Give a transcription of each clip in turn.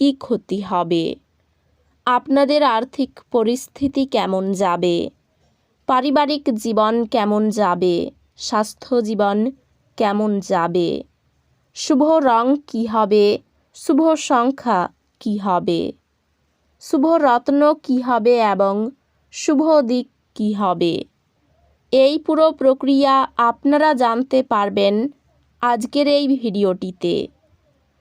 কী ক্ষতি হবে? আপনাদের আর্থিক পরিস্থিতি কেমন যাবে? পারিবারিক জীবন কেমন যাবে? স্বাস্থ্য জীবন কেমন যাবে? শুভ রং কী হবে? শুভ সংখ্যা কী হবে? শুভ রত্ন কী হবে এবং শুভ দিক কী হবে? এই পুরো প্রক্রিয়া আপনারা জানতে পারবেন আজকের এই ভিডিওটিতে।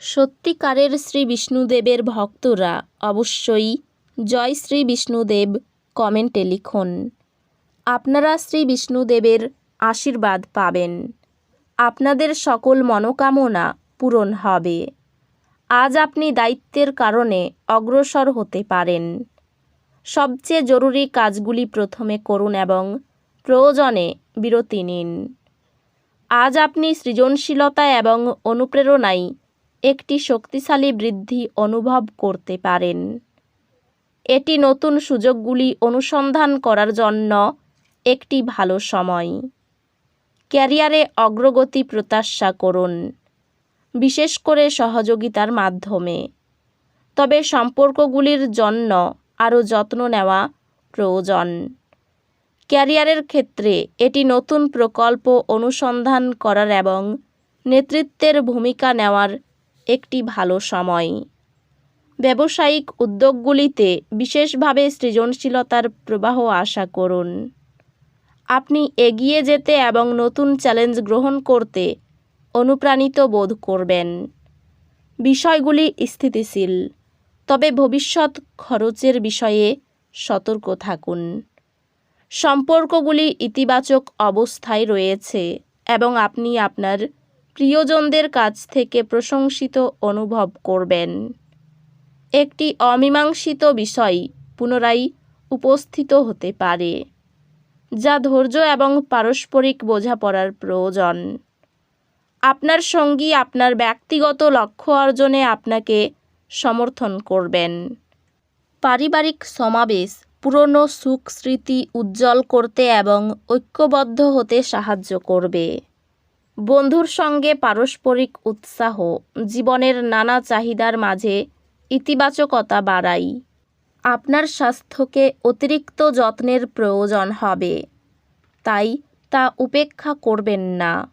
সত্যিকারের শ্রী বিষ্ণুদেবের ভক্তরা অবশ্যই জয় শ্রী বিষ্ণুদেব কমেন্টে লিখুন। আপনারা শ্রী বিষ্ণুদেবের আশীর্বাদ পাবেন। আপনাদের সকল মনোকামনা পূরণ হবে। আজ আপনি দায়িত্বের কারণে অগ্রসর হতে পারেন। সবচেয়ে জরুরি কাজগুলি প্রথমে করুন এবং প্রয়োজনে বিরতি নিন। আজ আপনি সৃজনশীলতা এবং অনুপ্রেরণায় একটি শক্তিশালী বৃদ্ধি অনুভব করতে পারেন। এটি নতুন সুযোগগুলি অনুসন্ধান করার জন্য একটি ভালো সময়। ক্যারিয়ারে অগ্রগতি প্রত্যাশা করুন, বিশেষ করে সহযোগিতার মাধ্যমে। তবে সম্পর্কগুলির জন্য আরও যত্ন নেওয়া প্রয়োজন। ক্যারিয়ারের ক্ষেত্রে এটি নতুন প্রকল্প অনুসন্ধান করার এবং নেতৃত্বের ভূমিকা নেওয়ার একটি ভালো সময়। ব্যবসায়িক উদ্যোগগুলিতে বিশেষভাবে সৃজনশীলতার প্রবাহ আশা করুন। আপনি এগিয়ে যেতে এবং নতুন চ্যালেঞ্জ গ্রহণ করতে অনুপ্রাণিত বোধ করবেন। বিষয়গুলি স্থিতিশীল, তবে ভবিষ্যৎ খরচের বিষয়ে সতর্ক থাকুন। সম্পর্কগুলি ইতিবাচক অবস্থায় রয়েছে এবং আপনি আপনার প্রিয়জনদের কাছ থেকে প্রশংসিত অনুভব করবেন। একটি অমীমাংসিত বিষয় পুনরায় উপস্থিত হতে পারে, যা ধৈর্য এবং পারস্পরিক বোঝাপড়ার প্রয়োজন। আপনার সঙ্গী আপনার ব্যক্তিগত লক্ষ্য অর্জনে আপনাকে সমর্থন করবেন। পারিবারিক সমাবেশ, পুরনো সুখ স্মৃতি উজ্জ্বল করতে এবং ঐক্যবদ্ধ হতে সাহায্য করবে। বন্ধুর সঙ্গে পারস্পরিক উৎসাহ, জীবনের নানা চাহিদার মাঝে ইতিবাচকতা বাড়াই। আপনার স্বাস্থ্যকে অতিরিক্ত যত্নের প্রয়োজন হবে, তাই তা উপেক্ষা করবেন না।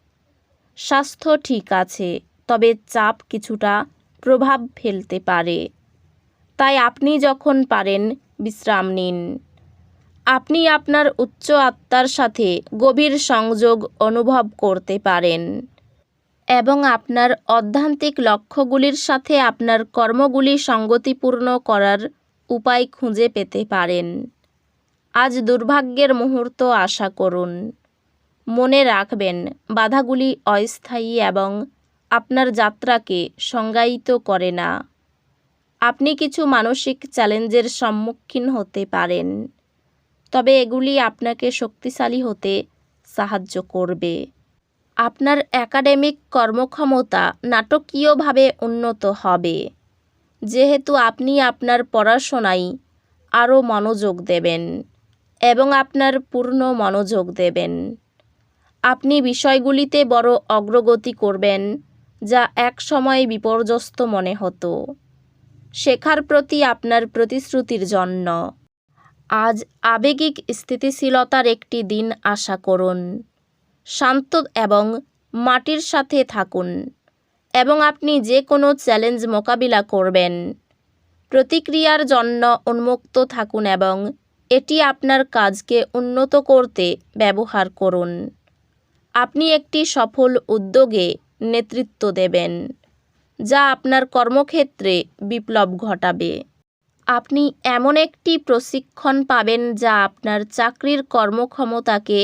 স্বাস্থ্য ঠিক আছে, তবে চাপ কিছুটা প্রভাব ফেলতে পারে। তাই আপনি যখন পারেন, বিশ্রাম নিন। আপনি আপনার উচ্চ আত্মার সাথে গভীর সংযোগ অনুভব করতে পারেন এবং আপনার অধ্যান্তিক লক্ষ্যগুলির সাথে আপনার কর্মগুলি সঙ্গতিপূর্ণ করার উপায় খুঁজে পেতে পারেন। আজ দুর্ভাগ্যের মুহূর্ত আশা করুন। মনে রাখবেন, বাধাগুলি অস্থায়ী এবং আপনার যাত্রাকে সংজ্ঞায়িত করে না। আপনি কিছু মানসিক চ্যালেঞ্জের সম্মুখীন হতে পারেন। তবে এগুলি আপনাকে শক্তিশালী হতে সাহায্য করবে। আপনার একাডেমিক কর্মক্ষমতা নাটকীয়ভাবে উন্নত হবে। যেহেতু আপনি আপনার পড়াশোনায় আরও মনোযোগ দেবেন এবং আপনার পূর্ণ মনোযোগ দেবেন। আপনি বিষয়গুলিতে বড় অগ্রগতি করবেন যা এক সময় বিপর্যস্ত মনে হতো। শেখার প্রতি আপনার প্রতিশ্রুতির জন্য। আজ আবেগিক স্থিতিশীলতার একটি দিন আশা করুন। শান্ত এবং মাটির সাথে থাকুন এবং আপনি যে কোনো চ্যালেঞ্জ মোকাবিলা করবেন। প্রতিক্রিয়ার জন্য উন্মুক্ত থাকুন এবং এটি আপনার কাজকে উন্নত করতে ব্যবহার করুন। আপনি একটি সফল উদ্যোগে নেতৃত্ব দেবেন, যা আপনার কর্মক্ষেত্রে বিপ্লব ঘটাবে। আপনি এমন একটি প্রশিক্ষণ পাবেন যা আপনার চাকরির কর্মক্ষমতাকে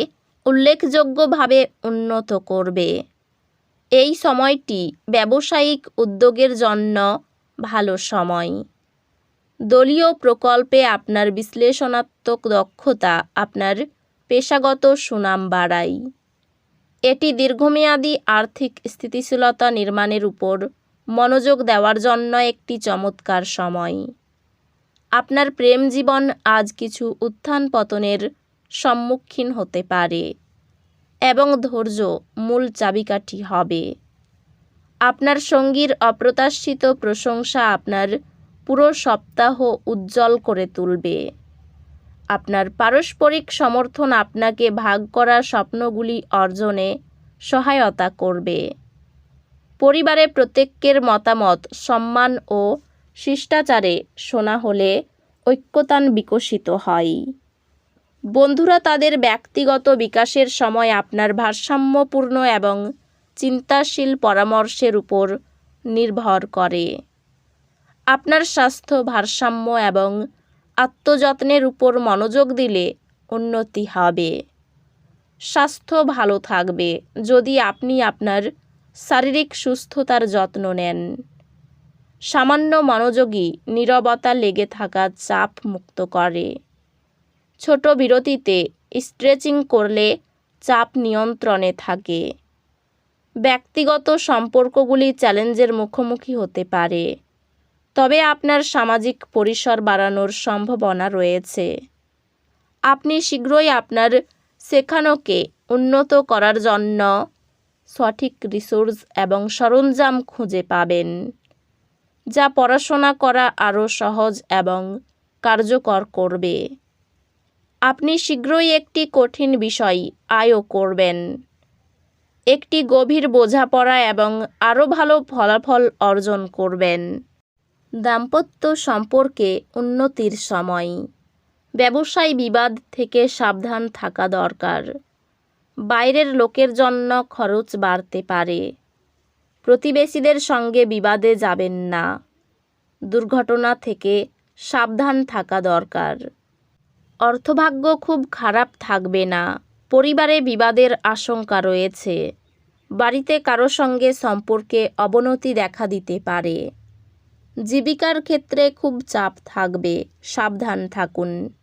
উল্লেখযোগ্যভাবে উন্নত করবে। এই সময়টি ব্যবসায়িক উদ্যোগের জন্য ভালো সময়। দলীয় প্রকল্পে আপনার বিশ্লেষণাত্মক দক্ষতা আপনার পেশাগত সুনাম বাড়ায়। এটি দীর্ঘমেয়াদী আর্থিক স্থিতিশীলতা নির্মাণের উপর মনোযোগ দেওয়ার জন্য একটি চমৎকার সময়। আপনার প্রেম জীবন আজ কিছু উত্থান পতনের সম্মুখীন হতে পারে এবং ধৈর্য মূল চাবিকাঠি হবে। আপনার সঙ্গীর অপ্রত্যাশিত প্রশংসা আপনার পুরো সপ্তাহ উজ্জ্বল করে তুলবে। আপনার পারস্পরিক সমর্থন আপনাকে ভাগ করা স্বপ্নগুলি অর্জনে সহায়তা করবে। পরিবারে প্রত্যেকের মতামত সম্মান ও শিষ্টাচারে শোনা হলে ঐক্যতান বিকশিত হয়। বন্ধুরা, তাদের ব্যক্তিগত বিকাশের সময় আপনার ভারসাম্যপূর্ণ এবং চিন্তাশীল পরামর্শের উপর নির্ভর করে। আপনার স্বাস্থ্য, ভারসাম্য এবং আত্মযত্নের উপর মনোযোগ দিলে উন্নতি হবে। স্বাস্থ্য ভালো থাকবে যদি আপনি আপনার শারীরিক সুস্থতার যত্ন নেন। সামান্য মনোযোগী নীরবতা লেগে থাকা চাপ মুক্ত করে। ছোট বিরতিতে স্ট্রেচিং করলে চাপ নিয়ন্ত্রণে থাকে। ব্যক্তিগত সম্পর্কগুলি চ্যালেঞ্জের মুখোমুখি হতে পারে। তবে আপনার সামাজিক পরিসর বাড়ানোর সম্ভাবনা রয়েছে। আপনি শীঘ্রই আপনার শেখানোকে উন্নত করার জন্য সঠিক রিসোর্স এবং সরঞ্জাম খুঁজে পাবেন। যা পড়াশোনা করা আরও সহজ এবং কার্যকর করবে। আপনি শীঘ্রই একটি কঠিন বিষয় আয়ও করবেন। একটি গভীর বোঝাপড়া এবং আরও ভালো ফলাফল অর্জন করবেন। দাম্পত্য সম্পর্কে উন্নতির সময়। ব্যবসায় বিবাদ থেকে সাবধান থাকা দরকার। বাইরের লোকের জন্য খরচ বাড়তে পারে। প্রতিবেশীদের সঙ্গে বিবাদে যাবেন না। দুর্ঘটনা থেকে সাবধান থাকা দরকার। অর্থভাগ্য খুব খারাপ থাকবে না। পরিবারে বিবাদের আশঙ্কা রয়েছে। বাড়িতে কারও সঙ্গে সম্পর্কে অবনতি দেখা দিতে পারে। জীবিকার ক্ষেত্রে খুব চাপ থাকবে। সাবধান থাকুন।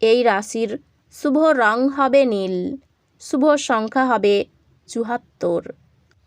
এই রাশির শুভ রং হবে নীল। শুভ সংখ্যা হবে চুহাত্তর